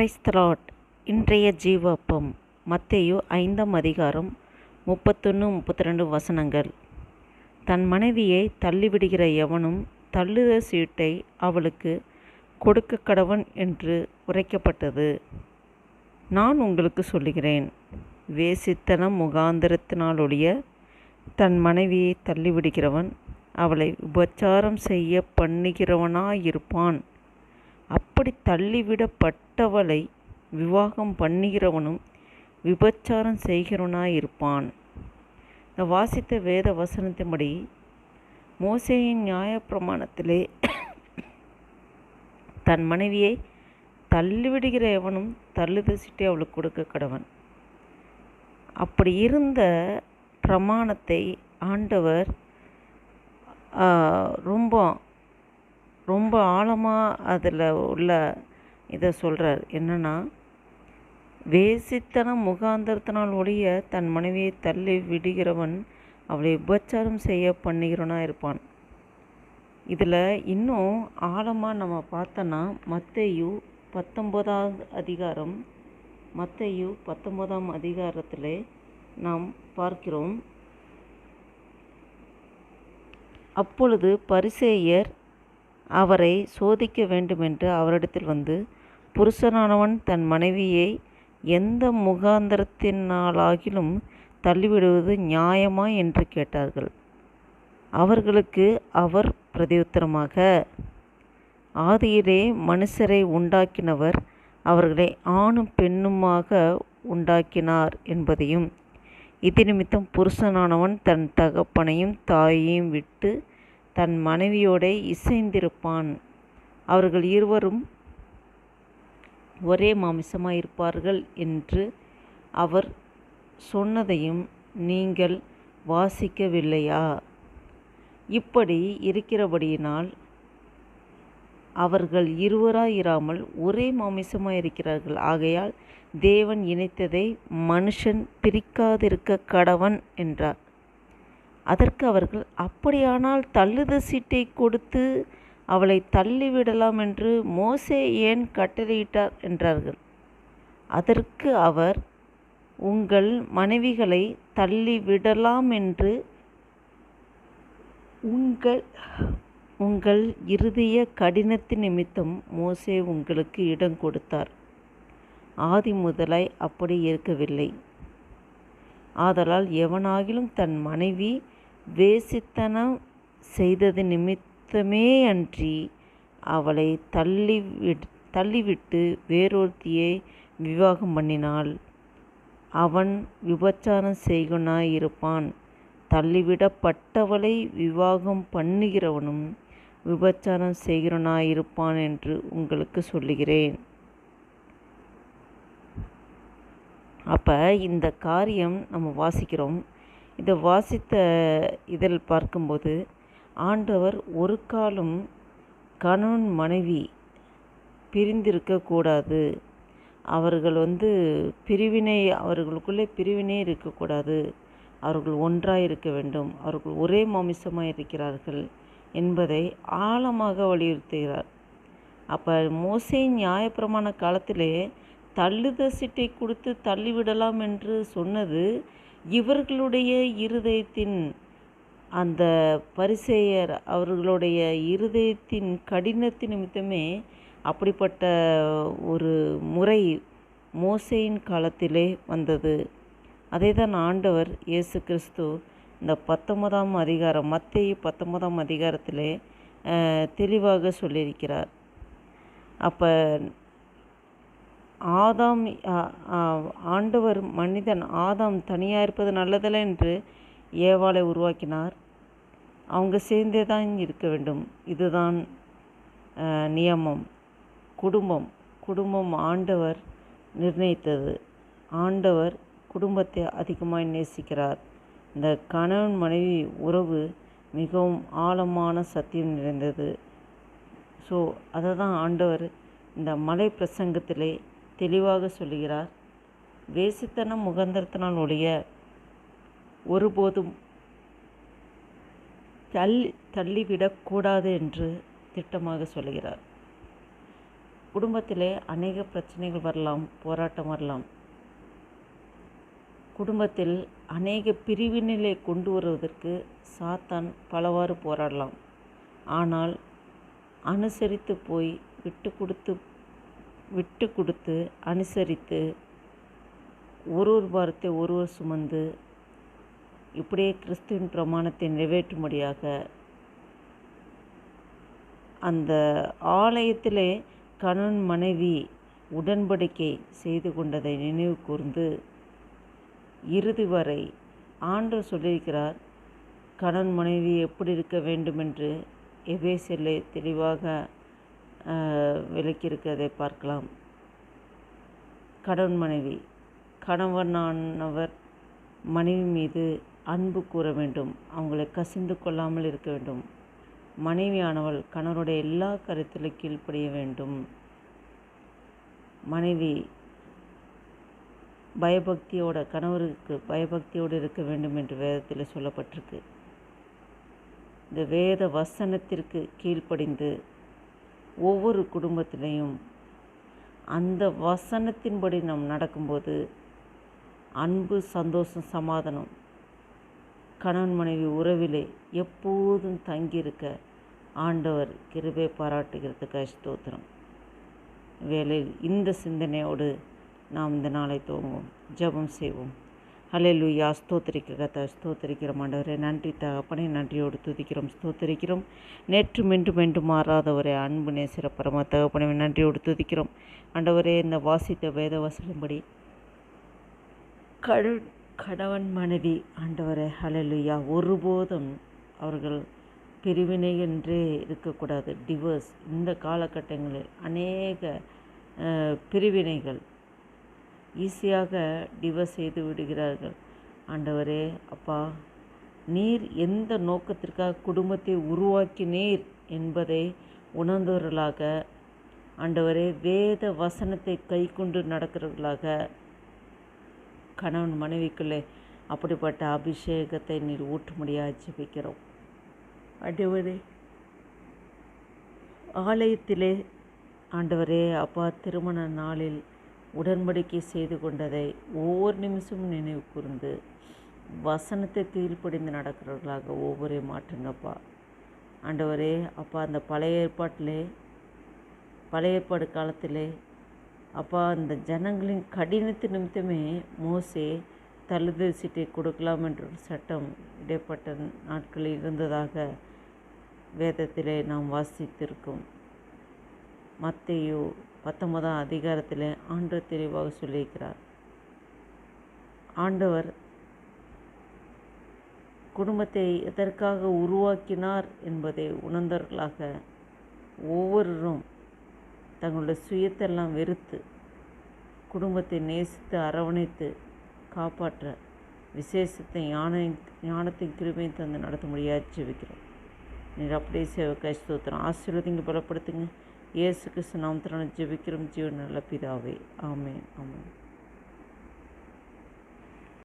கிரைஸ்தலாட் இன்றைய ஜீவப்பம் மத்தேயு ஐந்தாம் அதிகாரம் முப்பத்தொன்று முப்பத்தி ரெண்டு வசனங்கள். தன் மனைவியை தள்ளிவிடுகிற எவனும் தள்ளுத சீட்டை அவளுக்கு கொடுக்க கடவன் என்று உரைக்கப்பட்டது. நான் உங்களுக்கு சொல்லுகிறேன் வேசித்தனம் முகாந்திரத்தினாலொழிய தன் மனைவியை தள்ளிவிடுகிறவன் அவளை உபச்சாரம் செய்ய பண்ணுகிறவனாயிருப்பான். அப்படி தள்ளிவிடப்பட்டவளை விவாகம் பண்ணுகிறவனும் விபச்சாரம் செய்கிறவனாயிருப்பான். இந்த வாசித்த வேத வசனத்தின்படி மோசேயின் நியாயப்பிரமாணத்திலே தன் மனைவியை தள்ளிவிடுகிற எவனும் தள்ளுத சிட்டை அவளுக்கு கொடுக்க கடவன். அப்படி இருந்த பிரமாணத்தை ஆண்டவர் ரொம்ப ரொம்ப ஆழமாக அதில் உள்ள இதை சொல்கிறார் என்னென்னா வேசித்தனம் முகாந்தரத்தினால் ஒழிய தன் மனைவியை தள்ளி விடுகிறவன் அவளை உபச்சாரம் செய்ய பண்ணுகிறவனா இருப்பான். இதில் இன்னும் ஆழமாக நம்ம பார்த்தோன்னா மத்தையு பத்தொம்போதாவது அதிகாரம் மத்தையு பத்தொம்போதாம் அதிகாரத்தில் நாம் பார்க்கிறோம். அப்பொழுது பரிசேயர் அவரை சோதிக்க வேண்டுமென்று அவரிடத்தில் வந்து புருஷனானவன் தன் மனைவியை எந்த முகாந்தரத்தினாலாகிலும் தள்ளிவிடுவது நியாயமா? என்று கேட்டார்கள். அவர்களுக்கு அவர் பிரதியுத்தரமாக ஆதியிலே மனுஷரை உண்டாக்கினவர் அவர்களை ஆணும் பெண்ணுமாக உண்டாக்கினார் என்பதையும் இது நிமித்தம் புருஷனானவன் தன் தகப்பனையும் தாயையும் விட்டு தன் மனைவியோட இசைந்திருப்பான். அவர்கள் இருவரும் ஒரே மாமிசமாக இருப்பார்கள் என்று அவர் சொன்னதையும் நீங்கள் வாசிக்கவில்லையா? இப்படி இருக்கிறபடியினால் அவர்கள் இருவராயிராமல் ஒரே மாமிசமாக இருக்கிறார்கள் ஆகையால் தேவன் இணைத்ததை மனுஷன் பிரிக்காதிருக்க கடவன் என்றார். அதற்கு அவர்கள் அப்படியானால் தள்ளுத சீட்டை கொடுத்து அவளை தள்ளிவிடலாம் என்று மோசே ஏன் கட்டளையிட்டார்? என்றார்கள். அதற்கு அவர் உங்கள் மனைவிகளை தள்ளிவிடலாம் என்று உங்கள் உங்கள் இருதய கடினத்து நிமித்தம் மோசே உங்களுக்கு இடம் கொடுத்தார். ஆதி முதலாய் அப்படி இருக்கவில்லை. ஆதலால் எவனாகிலும் தன் மனைவி வேசித்தனம் செய்தது நிமித்தமே அன்றி அவளை தள்ளி தள்ளிவிட்டு வேறொருத்தியை விவாகம் பண்ணினாள். அவன் விபச்சாரம் செய்கனாயிருப்பான். தள்ளிவிடப்பட்டவளை விவாகம் பண்ணுகிறவனும் விபச்சாரம் செய்கிறனாயிருப்பான் என்று உங்களுக்கு சொல்லுகிறேன். அப்போ இந்த காரியம் நம்ம வாசிக்கிறோம். இதை வாசித்த இதில் பார்க்கும்போது ஆண்டவர் ஒரு காலம் கணவன் மனைவி பிரிந்திருக்கக்கூடாது அவர்கள் வந்து பிரிவினை அவர்களுக்குள்ளே பிரிவினை இருக்கக்கூடாது அவர்கள் ஒன்றாக இருக்க வேண்டும். அவர்கள் ஒரே மாமிசமாக இருக்கிறார்கள் என்பதை ஆழமாக வலியுறுத்துகிறார். அப்போ மோசை நியாயப்பிரமாண காலத்திலே தள்ளுத சிட்டை கொடுத்து தள்ளிவிடலாம் என்று சொன்னது இவர்களுடைய இருதயத்தின் அந்த பரிசேயர் அவர்களுடைய இருதயத்தின் கடினத்து நிமித்தமே அப்படிப்பட்ட ஒரு முறை மோசையின் காலத்திலே வந்தது. அதே தான் ஆண்டவர் இயேசு கிறிஸ்து இந்த பத்தொன்பதாம் அதிகாரம் மத்திய பத்தொன்பதாம் அதிகாரத்திலே தெளிவாக சொல்லியிருக்கிறார். அப்போ ஆதாம் ஆண்டவர் மனிதன் ஆதாம் தனியாக இருப்பது நல்லதல்ல என்று ஏவாளை உருவாக்கினார். அவங்க சேர்ந்தே தான் இருக்க வேண்டும். இதுதான் நியமம். குடும்பம். குடும்பம் ஆண்டவர் நிர்ணயித்தது. ஆண்டவர் குடும்பத்தை அதிகமாக நேசிக்கிறார். இந்த கணவன் மனைவி உறவு மிகவும் ஆழமான சத்தியம் நிறைந்தது. ஸோ அதை தான் ஆண்டவர் இந்த மலை பிரசங்கத்திலே தெளிவாக சொல்லுகிறார். வேசித்தனம் முகந்திரத்தினால் ஒழிய ஒருபோதும் தள்ளி தள்ளிவிடக்கூடாது என்று திட்டமாக சொல்லுகிறார். குடும்பத்திலே அநேக பிரச்சனைகள் வரலாம் போராட்டம் வரலாம். குடும்பத்தில் அநேக பிரிவினிலை கொண்டு வருவதற்கு சாத்தான் பலவாறு போராடலாம். ஆனால் அனுசரித்து போய் விட்டு கொடுத்து விட்டு கொடுத்து அனுசரித்து ஒரு ஒரு பாரத்தை ஒருவர் சுமந்து இப்படியே கிறிஸ்துவின் பிரமாணத்தை நிறைவேற்றும்படியாக அந்த ஆலயத்திலே கணவன் மனைவி உடன்படிக்கை செய்து கொண்டதை நினைவு கூர்ந்து இறுதி வரை ஆண்டு சொல்லியிருக்கிறார் கணவன் மனைவி எப்படி இருக்க வேண்டுமென்று? எபேசிலே தெளிவாக விளக்கியிருக்கிறதை பார்க்கலாம். கணவன் மனைவி கணவனானவர் மனைவி மீது அன்பு கூற வேண்டும். அவங்களை கசிந்து கொள்ளாமல் இருக்க வேண்டும். மனைவியானவள் கணவருடைய எல்லா கருத்திலும் கீழ்ப்படிய வேண்டும். மனைவி பயபக்தியோட கணவருக்கு பயபக்தியோடு இருக்க வேண்டும் என்று வேதத்தில் சொல்லப்பட்டிருக்கு. இந்த வேத வசனத்திற்கு கீழ்ப்படிந்து ஒவ்வொரு குடும்பத்திலையும் அந்த வசனத்தின்படி நாம் நடக்கும்போது அன்பு சந்தோஷம் சமாதானம். கணவன் மனைவி உறவிலே எப்போதும் தங்கியிருக்க ஆண்டவர் கிருபை பாராட்டுகிறதுக்கு ஸ்தோத்திரம். வேலையில் இந்த சிந்தனையோடு நாம் இந்த நாளை துவங்குவோம். ஜெபம் செய்வோம். ஹalleluya ஸ்தோத்திரிக்க கத்த ஸ்தோத்திரிக்கிறோம் ஆண்டவரே. நன்றி தகப்பனே நன்றியோடு துதிக்கிறோம் ஸ்தோத்திரிக்கிறோம். நேற்று மென்று மென்று மாறாதவரே அன்பு நேசிற பரம தகப்பனே நன்றியோடு துதிக்கிறோம். ஆண்டவரே இந்த வாசித்த வேத வசனப்படி கழு கணவன் மனைவி ஆண்டவரே ஹalleluya ஒருபோதும் அவர்கள் பிரிவினை என்றே இருக்கக்கூடாது. டிவோர்ஸ் இந்த காலகட்டங்களில் அநேக பிரிவினைகள் ஈஸியாக டிவோர்ஸ் செய்து விடுகிறார்கள். ஆண்டவரே அப்பா நீர் எந்த நோக்கத்திற்காக குடும்பத்தை உருவாக்கினீர் என்பதை உணர்ந்தவர்களாக ஆண்டவரே வேத வசனத்தை கைக்கொண்டு நடக்கிறவர்களாக கணவன் மனைவிக்குள்ளே அப்படிப்பட்ட அபிஷேகத்தை நீர் ஊற்றும்படியாக ஜெபிக்கிறோம். ஆண்டவரே ஆலயத்திலே ஆண்டவரே அப்பா திருமண நாளில் உடன்படிக்கை செய்து கொண்டதை ஒவ்வொரு நிமிஷமும் நினைவு கூர்ந்து வசனத்தை கீழ்ப்படிந்து நடக்கிறவர்களாக ஒவ்வொரு மாற்றுங்கப்பா. ஆண்டவரே அப்பா அந்த பழைய ஏற்பாட்டிலே பழைய ஏற்பாடு காலத்திலே அப்பா அந்த ஜனங்களின் கடினத்து நிமித்தமே மோசே தழுது சீட்டை கொடுக்கலாம் என்ற ஒரு சட்டம் இடைப்பட்ட நாட்களில் இருந்ததாக வேதத்திலே நாம் வாசித்திருக்கோம். மத்தையோ பத்தொன்பதாம் அதிகாரத்தில் ஆண்டவர் தெளிவாக சொல்லியிருக்கிறார். ஆண்டவர் குடும்பத்தை எதற்காக உருவாக்கினார் என்பதை உணர்ந்தவர்களாக ஒவ்வொருவரும் தங்களுடைய சுயத்தெல்லாம் வெறுத்து குடும்பத்தை நேசித்து அரவணைத்து காப்பாற்ற விசேஷத்தை ஞான ஞானத்தின் கிருமையும் தந்து நடத்த முடியாது ஜெபிக்கிறோம். நீர் அப்படியே சேவை ஸ்தோத்திரம். ஆசீர்வதிங்க பலப்படுத்துங்க. இயேசு கிறிஸ்து நாமத்தினால ஜெபிக்கிறோம். ஜீவன் நல்ல பிதாவே. ஆமேன். ஆமேன்.